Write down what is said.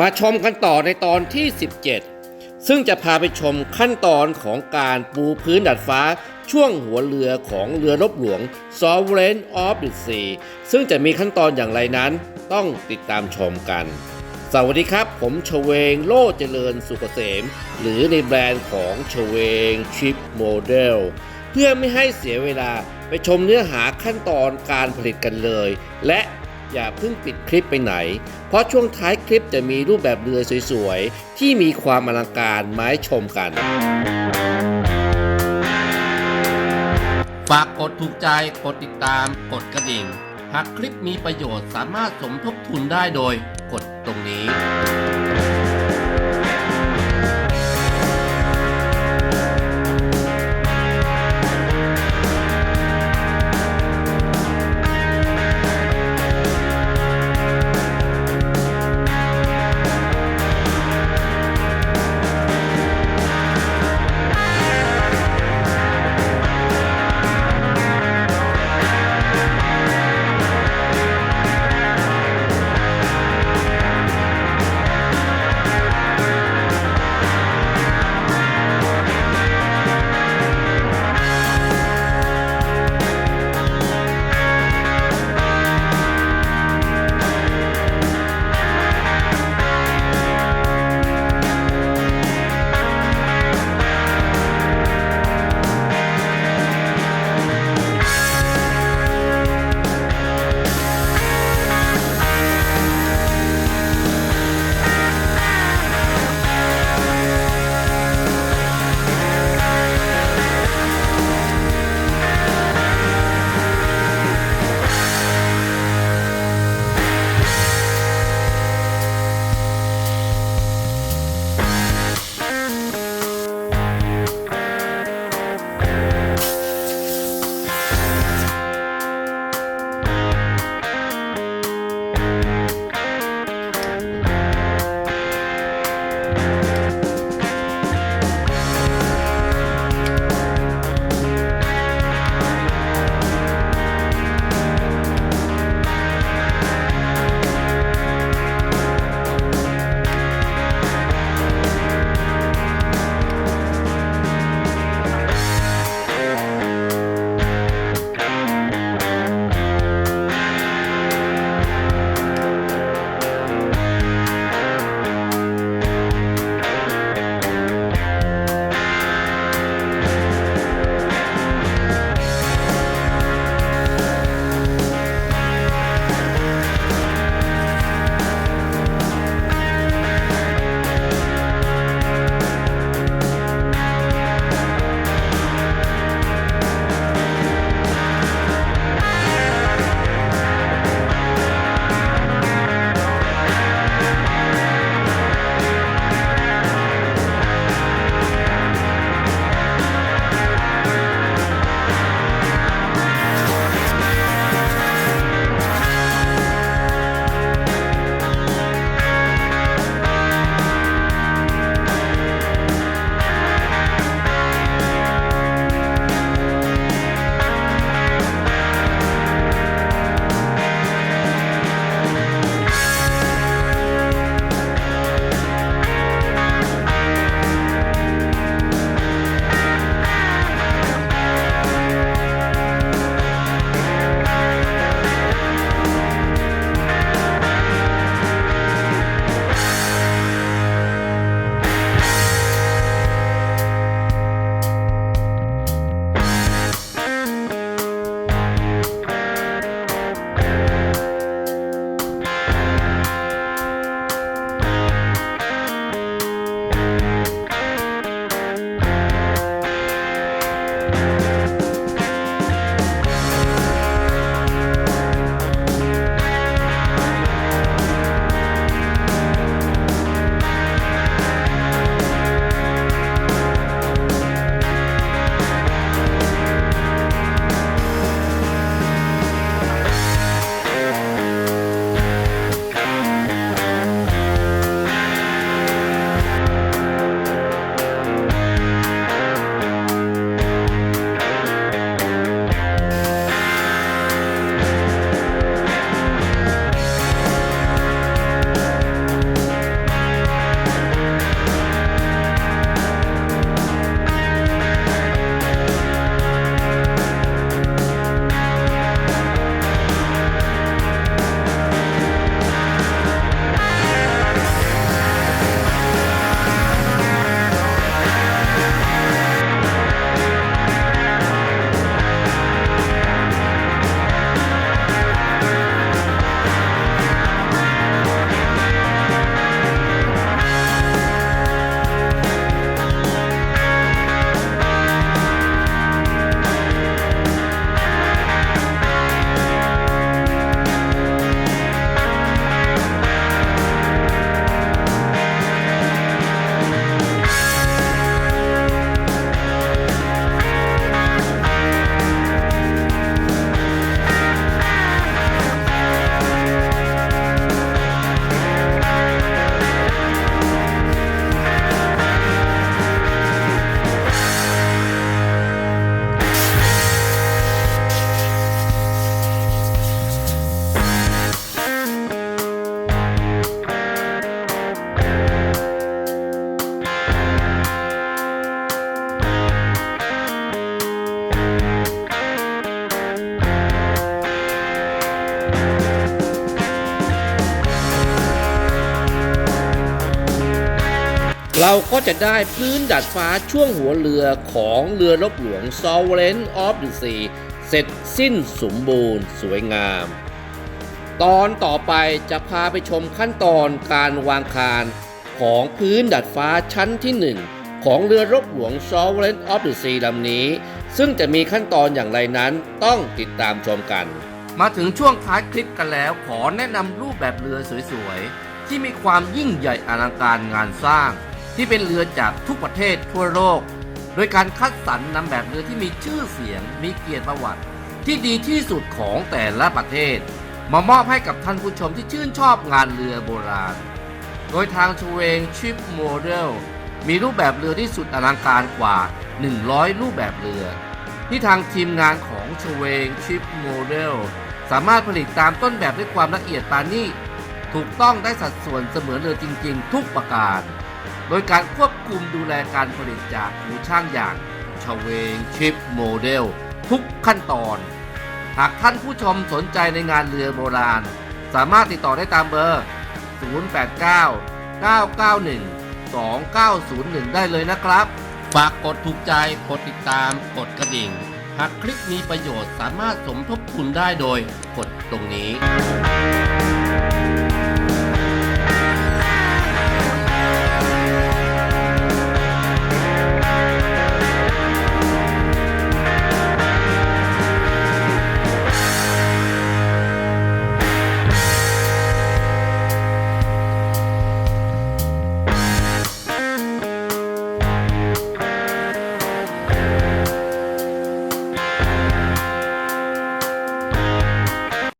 มาชมกันต่อในตอนที่ 17 ซึ่งจะพาไปชมขั้นตอนของการปูพื้นดัดฟ้าช่วงหัวเรือของเรือรบหลวง Sovereign of the Sea ซึ่งจะมีขั้นตอนอย่างไรนั้นต้องติดตามชมกัน สวัสดีครับ ผมชเวงโลเจริญสุกเกษม หรือในแบรนด์ของชเวงชิปโมเดลเพื่อไม่ให้เสียเวลาไปชมเนื้อหาขั้นตอนการผลิตกันเลย และ อย่าเพิ่งปิดคลิปไปไหน เพราะช่วงท้ายคลิปจะมีรูปแบบเรือสวยๆ ที่มีความอลังการมาให้ชมกัน ฝากกดถูกใจ กดติดตาม กดกระดิ่ง หากคลิปมีประโยชน์สามารถสมทบทุนได้โดย กดตรงนี้ เราก็จะได้พื้นดัดฟ้าช่วงหัวเรือของเรือรบหลวง Sovereign of the Sea เสร็จสิ้นสมบูรณ์สวยงาม ตอนต่อไปจะพาไปชมขั้นตอนการวางคานของพื้นดัดฟ้าชั้นที่ 1 ของเรือรบหลวง Sovereign of the Sea ลำนี้ ซึ่งจะมีขั้นตอนอย่างไรนั้นต้องติดตามชมกัน มาถึงช่วงท้ายคลิปกันแล้วขอแนะนำรูปแบบเรือสวยๆ ที่มีความยิ่งใหญ่อลังการงานสร้าง ที่เป็นเรือจากทุกประเทศทั่วโลก โดยการคัดสรรนำแบบเรือที่มีชื่อเสียงมีเกียรติประวัติ ที่ดีที่สุดของแต่ละประเทศ มามอบให้กับท่านผู้ชมที่ชื่นชอบงานเรือโบราณ โดยทางชเวงชิปโมเดลมีรูปแบบเรือที่สุดอลังการกว่า 100 รูปแบบเรือ ที่ทางทีมงานของชเวงชิปโมเดลสามารถผลิตตามต้นแบบด้วยความละเอียดปานนี้ ถูกต้องได้สัดส่วนเสมือนเรือจริง ๆ ทุกประการ โดยการควบคุมดูแลการผลิตจากหูช่างอย่างชเวงชิปโมเดล ทุกขั้นตอน หากท่านผู้ชมสนใจในงานเรือโบราณ สามารถติดต่อได้ตามเบอร์ 089 991 2901 ได้เลยนะครับ ฝากกดถูกใจ กดติดตาม กดกระดิ่ง หากคลิปมีประโยชน์สามารถสมทบทุนได้โดยกดตรงนี้